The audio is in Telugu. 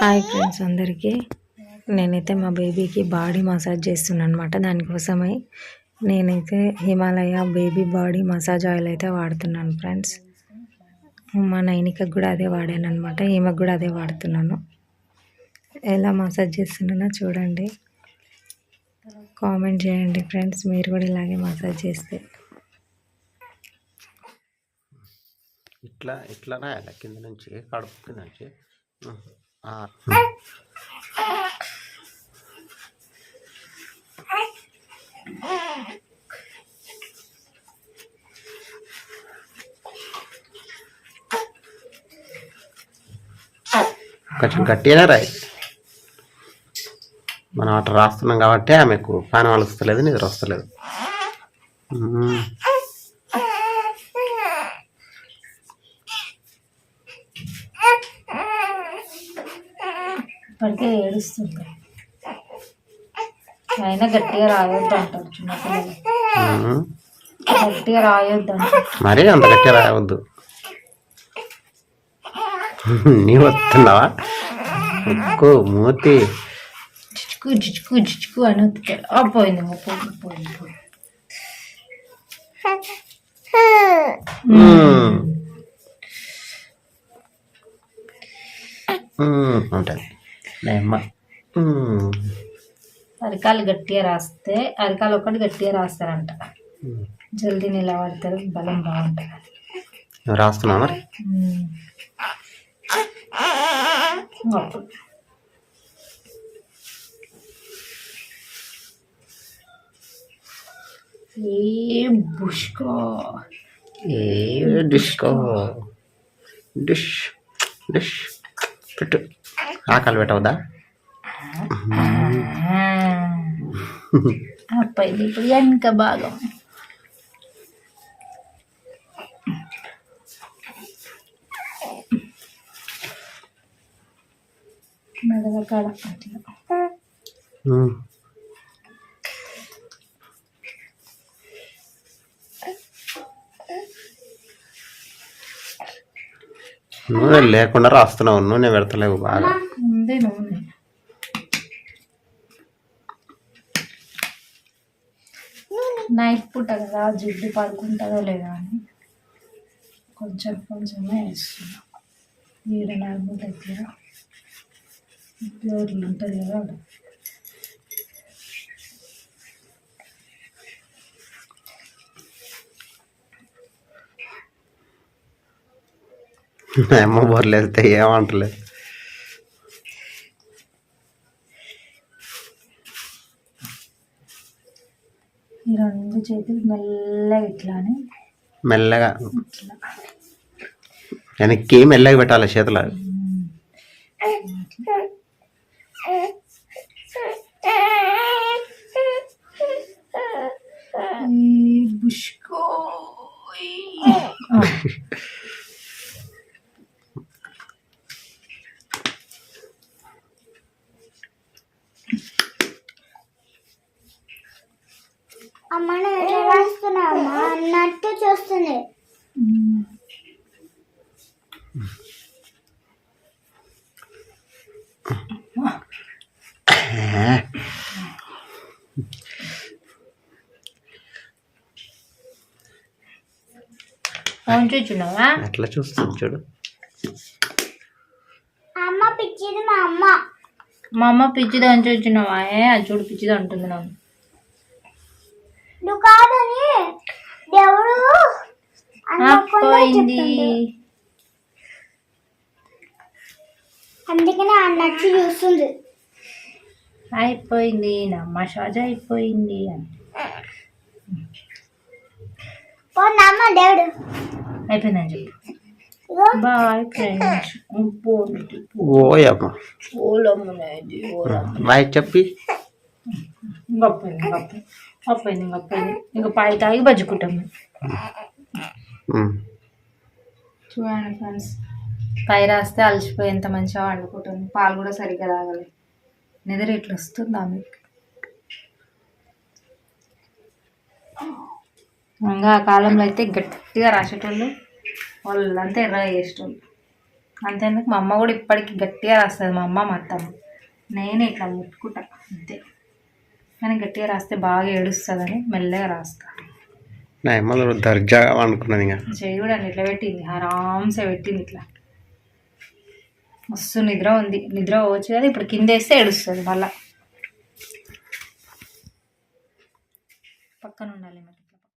హాయ్ ఫ్రెండ్స్ అందరికీ. నేనైతే మా బేబీకి బాడీ మసాజ్ చేస్తున్నాను అనమాట దానికోసమై నేనైతే Himalaya baby body massage oil అయితే వాడుతున్నాను ఫ్రెండ్స్ మా నైనికకు కూడా అదే వాడాను అనమాట ఈమెకు కూడా అదే వాడుతున్నాను. ఎలా మసాజ్ చేస్తున్నానో చూడండి. కామెంట్ చేయండి ఫ్రెండ్స్ మీరు కూడా ఇలాగే మసాజ్ చేస్తే. ఇట్లా ఇట్లా కింద నుంచి కడుపు నుంచి. కొంచెం గట్టిగానే రాయి. మనం అట్లా రాస్తున్నాం కాబట్టి ఆమెకు పానం వస్తలేదు నిద్ర వస్తలేదు. ఇప్పటికే ఏడుస్తుంది. అయినా గట్టిగా రాయొద్దు అంటారు చిన్నపిల్లలు. గట్టిగా రాయొద్దు మరీ అంత గట్టిగా రాయవద్దు. నీ వస్తున్నావా? ఎక్కువ మూతి. చిచుకు చిచుకు చిచుకు అని వత్తుతారు ఆ పోయింది పోయింది పోయింది. ఉంటుంది నేమ్మ మ్మ్. అరికాలు గట్టిగా రాస్తే అరికాలు ఒకటి గట్టిగా రాస్తారంట. జల్దీ నిలబడతారు బలం బాగుంటుంది నువ్వు రాస్తున్నావు మరి ఏ బుష్కో ఏ డిష్కో డిష్ డిష్ పెట్టు ఆకలి పెట్టవద్దా ఇప్పుడు వెనక భాగం. నూనె లేకుండా రాస్తున్నావు నూనె పెడతలేవు బాగా ఉంది నూనె నైట్ పూట కదా జిడ్డు పడుకుంటుందో లేదా అని. కొంచెం కొంచెమే వేస్తున్నా ఈడ నడుము దగ్గర ప్యూర్లు ఉంటుంది కదా అది. అమ్మ బొర్లేస్తే ఏమంటలేదు. ఈ రెండు చేతులు మెల్లగా ఇట్లా అని. మెల్లగా. ఇట్లా. వెనక్కి మెల్లగా పెట్టాలి చేతులు. ఈ బుష్కో ఆ. అమ్మ ఎట్లా రాస్తున్నావమ్మా అన్నట్టు చూస్తుంది. చూచున్నావా అట్లా చూస్తుంది చూడు. అమ్మ పిచ్చిది మా అమ్మ. మా అమ్మ పిచ్చిది అని చూచున్నావా చూడు పిచ్చిది అంటుంది నాకు నువ్వు కాదని దేవుడు అనుకోకుండా పోయింది. అందుకనే అన్నట్టు చూస్తుంది అయిపోయింది నా మసాజ్ అయిపోయింది అని పోనీ అమ్మ దేవుడు అయిపోయిందని చెప్పు బాయ్ ఫ్రెండ్స్ పోండి ఓయమ్మ ఓలమ్మనేది ఓలమ్మ బాయ్ చెప్పి ఇంకొప్పైంది ఇంకొప్పైంది అప్పైంది ఇంకొప్పైంది ఇంకా పాయి తాగి బజ్జుకుంటాం. Hmm. చూడండి ఫ్రెండ్స్ పై రాస్తే అలసిపోయి ఎంత మంచిగా వండుకుంటుంది. పాలు కూడా సరిగ్గా తాగలేదు నిద్ర ఇట్లా వస్తుంది ఆమెకి ఇంకా ఆ కాలంలో అయితే గట్టిగా రాసేటోళ్ళు వాళ్ళంతా ఎర్రగా చేసేటోళ్ళు. అంతేందుకు? మా అమ్మ కూడా ఇప్పటికి గట్టిగా రాస్తుంది. మా అమ్మ మా అత్తమ్మ. నేనే ఇట్లా ముట్టుకుంటా. అంతే. కానీ గట్టిగా రాస్తే బాగా ఏడుస్తుందని మెల్లగా రాస్తాను నా అమ్మలో దర్జాగా అనుకున్నది ఇంకా. చెయ్యి ఇట్లా పెట్టింది. ఆరామ్సే పెట్టింది ఇట్లా. మస్తు నిద్ర ఉంది. నిద్ర పోవచ్చు కదా ఇప్పుడు కింద వేస్తే ఏడుస్తుంది మళ్ళా. పక్కన ఉండాలి మరి.